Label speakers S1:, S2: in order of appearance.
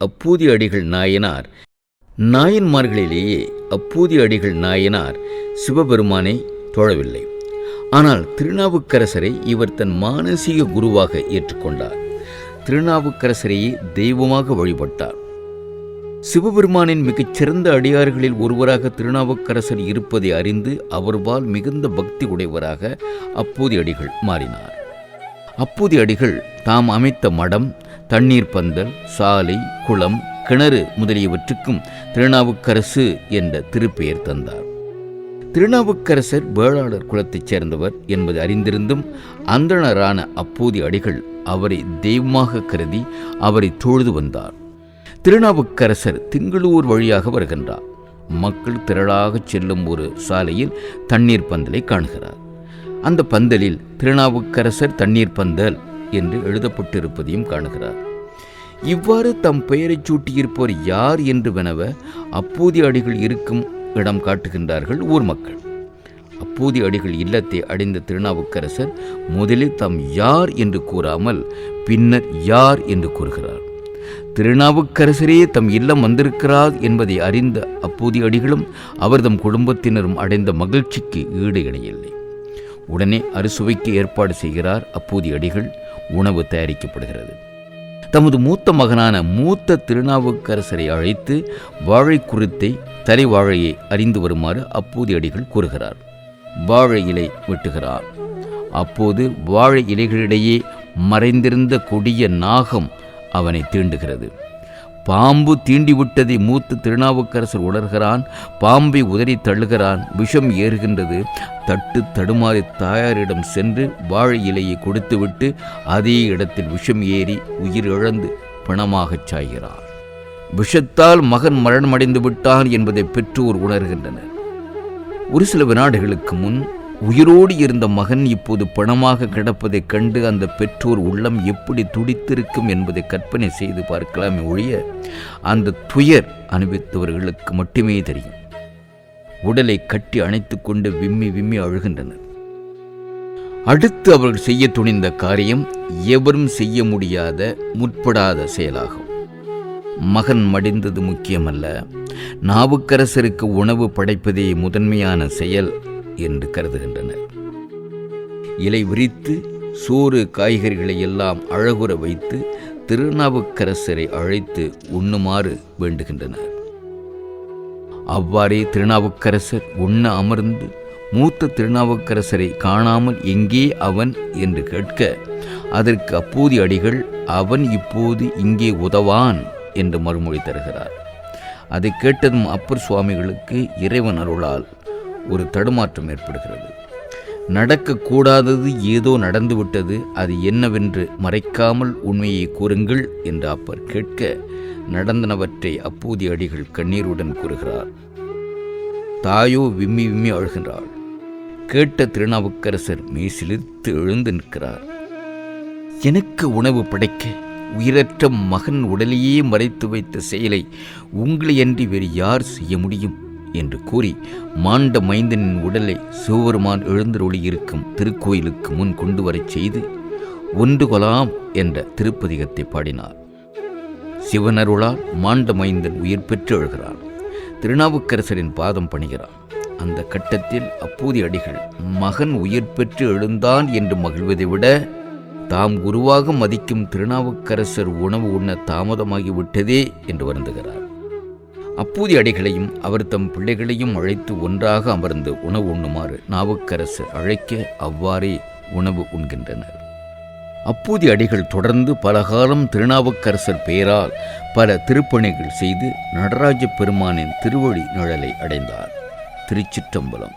S1: அப்பூதி அடிகள் நாயனார். நாயன்மார்களிலேயே அப்பூதி அடிகள் நாயனார். சிவபெருமானை தொழவில்லை. ஆனால் திருநாவுக்கரசரை இவர் தன் மானசீக குருவாக ஏற்றுக்கொண்டார். திருநாவுக்கரசரையே தெய்வமாக வழிபட்டார். சிவபெருமானின் மிகச்சிறந்த அடியார்களில் ஒருவராக திருநாவுக்கரசர் இருப்பதை அறிந்து அவர்வால் மிகுந்த பக்தி உடையவராக அப்பூதி அடிகள் மாறினார். அப்பூதி அடிகள் தாம் அமைத்த மடம் தண்ணீர் பந்தல் சாலை குளம் கிணறு முதலியவற்றுக்கும் திருநாவுக்கரசு என்ற திருப்பெயர் தந்தார். திருநாவுக்கரசர் வேளாளர் குலத்தைச் சேர்ந்தவர் என்பது அறிந்திருந்தும் அந்தணரான அப்போதி அடிகள் அவரை தெய்வமாக கருதி அவரை தொழுது வந்தார். திருநாவுக்கரசர் திங்களூர் வழியாக வருகின்றார். மக்கள் திரளாகச் செல்லும் ஒரு சாலையில் தண்ணீர் பந்தலை காணுகிறார். அந்த பந்தலில் திருநாவுக்கரசர் தண்ணீர் பந்தல் என்று எழுதப்பட்டிருப்பதையும் காணுகிறார். இவ்வாறு தம் பெயரைச் சூட்டியிருப்பவர் யார் என்று வினவ அப்போதிய அடிகள் இருக்கும் இடம் காட்டுகின்றார்கள் ஊர் மக்கள். அப்போதிய அடிகள் இல்லத்தை அடைந்த திருநாவுக்கரசர் முதலில் தம் யார் என்று கூறாமல் பின்னர் யார் என்று கூறுகிறார். திருநாவுக்கரசரே தம் இல்லம் வந்திருக்கிறார் என்பதை அறிந்த அப்போதிய அடிகளும் அவர் தம் குடும்பத்தினரும் அடைந்த மகிழ்ச்சிக்கு ஈடு இணையில்லை உடனே அறுசுவைக்கு ஏற்பாடு செய்கிறார் அப்போதிய அடிகள். உணவு தயாரிக்கப்படுகிறது. தமது மூத்த மகனான மூத்த திருநாவுக்கரசரை அழைத்து வாழை குறித்தை தலைவாழையை அறிந்து வருமாறு அப்போது அடிகள் கூறுகிறார். வாழை இலை வெட்டுகிறார். அப்போது வாழை இலைகளிடையே மறைந்திருந்த கொடிய நாகம் அவனை தீண்டுகிறது. பாம்பு தீண்டிவிட்டதை மூத்த திருநாவுக்கரசர் உணர்கிறான். பாம்பை உதறி தள்ளுகிறான். விஷம் ஏறுகின்றது. தட்டு தடுமாறி தாயாரிடம் சென்று வாழை இலையை கொடுத்துவிட்டு அதே இடத்தில் விஷம் ஏறி உயிர் இழந்து பிணமாகச் சாய்கிறார். விஷத்தால் மகன் மரணமடைந்து விட்டான் என்பதை பெற்றோர் உணர்கின்றனர். ஒரு சில வினாடுகளுக்கு முன் உயிரோடு இருந்த மகன் இப்போது பணமாக கிடப்பதைக் கண்டு அந்த பெற்றோர் உள்ளம் எப்படி துடித்திருக்கும் என்பதை கற்பனை செய்து பார்க்கலாமே ஒழிய அந்த துயர் அனுபவித்தவர்களுக்கு மட்டுமே தெரியும். உடலை கட்டி அணைத்து கொண்டு விம்மி விம்மி அழுகின்றனர். அடுத்து அவர்கள் செய்ய துணிந்த காரியம் எவரும் செய்ய முடியாத முற்படாத செயலாகும். மகன் மடிந்தது முக்கியமல்ல. நாவுக்கரசருக்கு உணவு படைப்பதே முதன்மையான செயல். என்று கருதுகின்றனர். இலை விரித்து சோறு காய்கறிகளை எல்லாம் அழகுற வைத்து திருநாவுக்கரசரை அழைத்து உண்ணுமாறு வேண்டுகின்றனர். அவ்வாறே திருநாவுக்கரசர் உண்ண அமர்ந்து மூத்த திருநாவுக்கரசரை காணாமல் எங்கே அவன் என்று கேட்க அதற்கு அப்போதி அடிகள் அவன் இப்போது இங்கே உதவான் என்று மறுமொழி தருகிறார். அதை கேட்டதும் அப்பர் சுவாமிகளுக்கு இறைவன் அருளால் ஒரு தடுமாற்றம் ஏற்படுகிறது. நடக்கக்கூடாதது ஏதோ நடந்துவிட்டது அது என்னவென்று மறைக்காமல் உண்மையை கூறுங்கள் என்று அப்பர் கேட்க நடந்தனவற்றை அப்பூதி அடிகள் கண்ணீருடன் கூறுகிறார். தாயோ விம்மி விம்மி அழுகின்றாள். கேட்ட திருநாவுக்கரசர் மேசிலித்து எழுந்து நிற்கிறார். எனக்கு உணவு படைக்க உயிரற்ற மகன் உடலையே மறைத்து வைத்த செயலை உங்களையன்றி வேறு யார் செய்ய முடியும்? என்று கூறி மாண்ட மைந்தனின் உடலை சிவபெருமான் எழுந்தருளியிருக்கும் திருக்கோயிலுக்கு முன் கொண்டு வரச் செய்து ஒன்று கொலாம் என்ற திருப்பதிகத்தை பாடினார். சிவனருளால் மாண்ட மைந்தன் உயிர் பெற்று எழுகிறான். திருநாவுக்கரசரின் பாதம் பணிகிறான். அந்த கட்டத்தில் அப்பூதி அடிகள் மகன் உயிர் பெற்று எழுந்தான் என்று மகிழ்வதை விட தாம் குருவாக மதிக்கும் திருநாவுக்கரசர் உணவு உண்ண தாமதமாகிவிட்டதே என்று வருந்துகிறார். அப்பூதி அடிகளையும் அவர் தம் பிள்ளைகளையும் அழைத்து ஒன்றாக அமர்ந்து உணவு உண்ணுமாறு நாவுக்கரசர் அழைக்க அவ்வாறே உணவு உண்கின்றனர். அப்பூதி அடிகள் தொடர்ந்து பலகாலம் திருநாவுக்கரசர் பெயரால் பல திருப்பணிகள் செய்து நடராஜ பெருமானின் திருவழி நிழலை அடைந்தார். திருச்சிற்றம்பலம்.